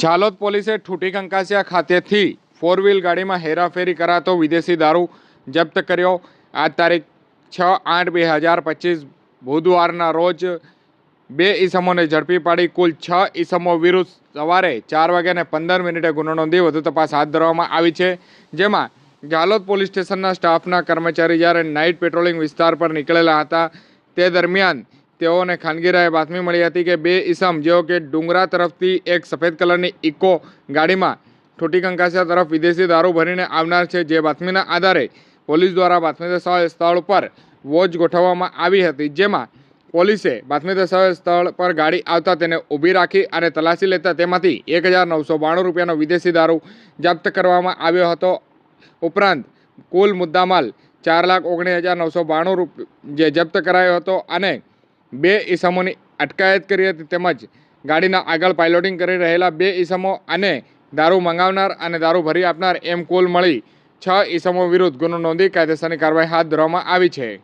ઝાલોદ પોલીસે ઠૂટી કંકાસિયા ખાતેથી four wheel ગાડીમાં હેરાફેરી કરાતો વિદેશી દારૂ જપ્ત કર્યો. આ તારીખ છ આઠ બે હજાર પચીસ બુધવારના રોજ બે ઈસમોને ઝડપી પાડી કુલ છ ઈસમો વિરુદ્ધ સવારે ચાર વાગ્યાને પંદર મિનિટે ગુનો નોંધી વધુ તપાસ હાથ ધરવામાં આવી છે. જેમાં ઝાલોદ પોલીસ સ્ટેશનના સ્ટાફના કર્મચારી જ્યારે નાઇટ પેટ્રોલિંગ વિસ્તાર પર નીકળેલા હતા, તે દરમિયાન તેઓને ખાનગીરાએ બાતમી મળી હતી કે બે ઇસમ જેઓ કે ડુંગરા તરફથી એક સફેદ કલરની ઇકો ગાડીમાં ઠોટી કંકાસિયા તરફ વિદેશી દારૂ ભરીને આવનાર છે, જે બાતમીના આધારે પોલીસ દ્વારા બાતમી સ્થળ સ્થળ પર વોચ ગોઠવવામાં આવી હતી, જેમાં પોલીસે બાતમી સ્થળ પર ગાડી આવતા તેને ઊભી રાખી અને તલાશી લેતા તેમાંથી એક હજાર નવસો બાણું રૂપિયાનો વિદેશી દારૂ જપ્ત કરવામાં આવ્યો હતો. ઉપરાંત, કુલ મુદ્દામાલ ચાર લાખ ઓગણીસ હજાર નવસો બાણું રૂપ, જે જપ્ત કરાયો હતો અને બે ઈસમોની અટકાયત કરી હતી તેમજ ગાડીના આગળ પાયલોટિંગ કરી રહેલા બે ઈસમો અને દારૂ મંગાવનાર અને દારૂ ભરી આપનાર એમ કુલ મળી છ ઈસમો વિરુદ્ધ ગુનો નોંધી કાયદેસરની કાર્યવાહી હાથ ધરવામાં આવી છે.